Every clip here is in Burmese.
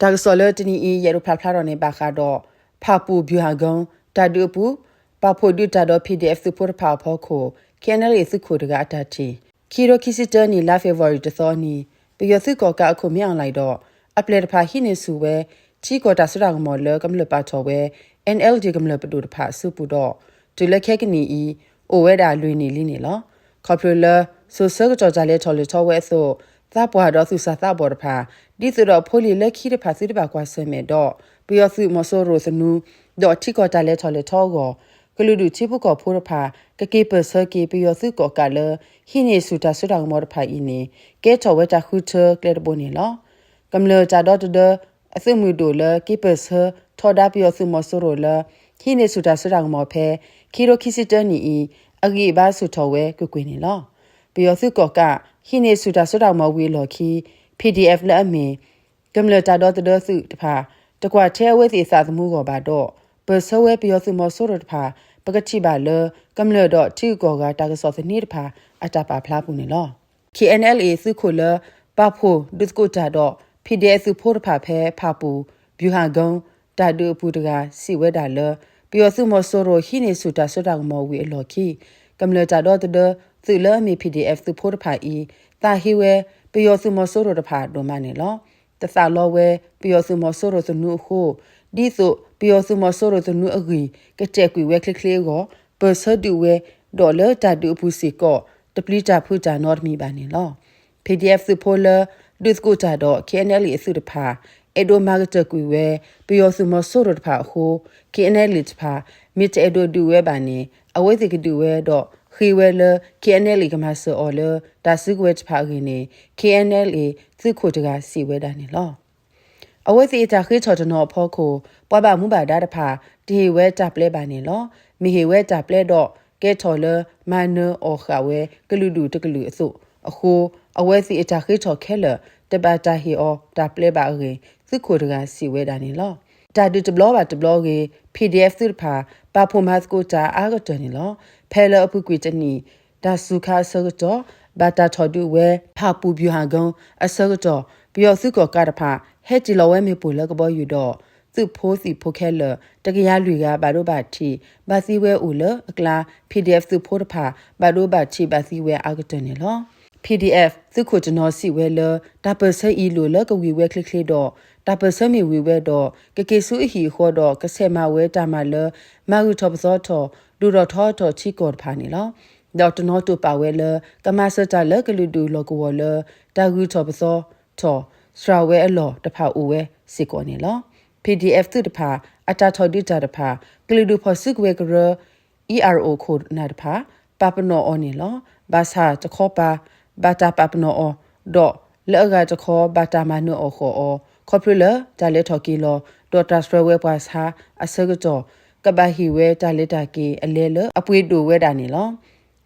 ဒါကစောလတနီအီယေရဖဖလာတော့နေပါခါတော့ဖာပူဗျူဟာကုံတာဒူပူပါဖိုဒူတာတော့ PDF စပို့ဖာဖောခို KNL စုခိုတကအတတီခီရိုခီစီတနီလာဖေဗရီတသောနီပယစုကောကအခုမြောင်လိုက်တော့အပလက်တဖာဟိနေစုဝဲချီကောတာစရကမော်လကမလပါချောဝဲ NLD ကမလပတူတဖာစုပူတော့ဒူလက်ခဲကနီအီအိုဝဲတာလွေနေလိနေလောခေါပရလာဆိုဆကကြောကြလဲချော်လေချောဝဲဆို သပွားတော့သူစာသဘောတဖာဒီဆိုတော့ဖိုလီလက်ခီတဖာစီတပါကွာဆဲမဲ့တော့ပယစုမဆိုရိုစနူတော့ချီကောတာလဲချော်လေချောကိုကလူဒူချိပုကောဖိုးရဖာကကေပစကေပယစုကောကလဟိနေစုတာဆုတောင်မောတဖာဤနေကဲချောဝဲတာခုချကလေဘိုနေလောကမ္လကြတော့တအစမှုတို့လကေပစထော်ဒါပယစုမဆိုရိုလဟိနေစုတာဆုတောင်မောဖဲခီရိုခီစီတနီဤအဂိဘာစုထော်ဝဲကွကွေနေလောပယစုကောက ဟိနေစုတာဆုတောင်မောဝေလော်ခီ PDF လက်အမင်ကမ္လတာတော့တစုတဖာတကွာထဲဝဲစီစာသမှုကောပါတော့ပစဝဲပယောစုမဆိုရတဖာပကတိပါလကမ္လတော့တီကောကတာကစောစနိတဖာအတပါဖလားပူနေလော KNLA စုခိုလပဖို့ဒုစကိုတာတော့ PDF စုဖို့တဖာဖဲဖပူဘျူဟာဂုံတာဒူပူတကစီဝဲတာလပယောစုမဆိုရဟိနေစုတာဆတာမောဝီအလော်ခီကမ္လတာတော့တဒ သူလမီ PDF စုဖို့တဖာဤတာဟီဝဲပယောစုမဆိုရတဖာဒိုမနေလောတသလောဝဲပယောစုမဆိုရစနုဟုဒီဆိုပယောစုမဆိုရစနုအဂီကတဲ့ကွေဝဲကလကလေးကိုပစဒူဝဲဒေါ်လာတဒူပူစီကောတပလီတာဖူတာနော့မီပါနေလော PDF စပိုလာဒုစကိုတာတော့ KNL အစုတဖာအဒိုမာဂတကွေဝဲပယောစုမဆိုရတဖာဟို KNL တဖာမစ်အဒိုဒူဝဲပါနေအဝဲစီကဒူဝဲတော့ ခီဝဲလ KNL ကမဆောအော်လဒါစုကွဲတဖာခင်းနေ KNL သူခိုတကစီဝဲတာနေလောအဝဲစီတာခေချော်တနောဖောခိုပွားပါမှုပါဒါတဖာဒီဝဲတာပလဲပါနေလောမိဟေဝဲတာပလဲတော့ကဲထော်လမနအောခဝဲကလူဒူတကလူအစုအခုအဝဲစီအတာခေချော်ခဲလတပတာဟီအောတာပလဲပါရေသူခိုတကစီဝဲတာနေလောတာဒူတဘလောပါတဘလောကေ PDF သူဖာပါဖိုမတ်ကိုတာအာဂတနေလော ဖဲလအပုကွေတနီဒါစုခါဆောတော့ဘာတာထော်ဒူဝဲဖာပူပြူဟာကုံအဆောတော့ပျော်စုကောကတဖာဟဲတီလောဝဲမေပူလကဘောယူတော့သူဖိုးစီဖိုခဲလတကရလူကဘာတို့ဘာတီဘာစီဝဲဦးလအကလာ PDF သူဖိုးတဖာဘာတို့ဘာတီဘာစီဝဲအာဂတနေလော PDF သူခုတနော်စီဝဲလဒါပဆဲအီလိုလကဝီဝဲကလစ်ကလေးတော့ဒါပဆဲမီဝီဝဲတော့ကကေဆူအဟီခေါ်တော့ကဆဲမဝဲတာမလမာဂူထောပစောထော ဒူတော်ထောထောချီကောဖာနေလောဒေါက်တနော်တူပါဝဲလကမဆတာလကလူဒူလောကဝလတာဂူထောပစောထောစရာဝဲအလောတဖာဦးဝဲစီကောနေလော PDF သူတဖာအတာထော်ဒီတာတဖာကလူဒူဖော်စုကွဲကရ ERO ခိုနာတဖာပပနောအောနေလောဘာသာတခောပါဘာတာပပနောအောဒေါလောကတခောဘာတာမနုအောခောအောခေါပရလဒါလက်ထော်ကီလောဒေါ်တာစရဝဲပွားစာအစကကြော ကဘာဟီဝဲတာလက်တာကီအလဲလအပွေးတူဝဲတာနေလော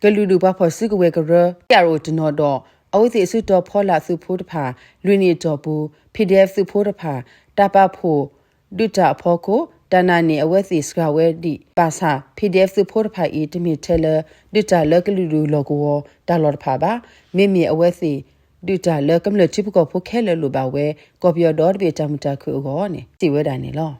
ကလူဒူဘဖော်စုကွဲကရ ERO တနောတော့အဝိသေစုတော်ဖောလာစုဖိုးတဖာလွင်နေတော်ဘူး PDF စုဖိုးတဖာတပဖို့ဒုတာဖောကိုတနာနေအဝက်စီစကဝဲဒီပါစာ PDF စုဖိုးတဖာဤတမီထဲလဒုတာလကလူလူလောကိုဒါလော်တဖာပါမိမိအဝက်စီဒုတာလကမလချိပကောဖိုခဲလလိုပါဝဲကော်ပီယောဒေါ်ဘေတမတာခုအောနေစီဝဲတိုင်းနေလော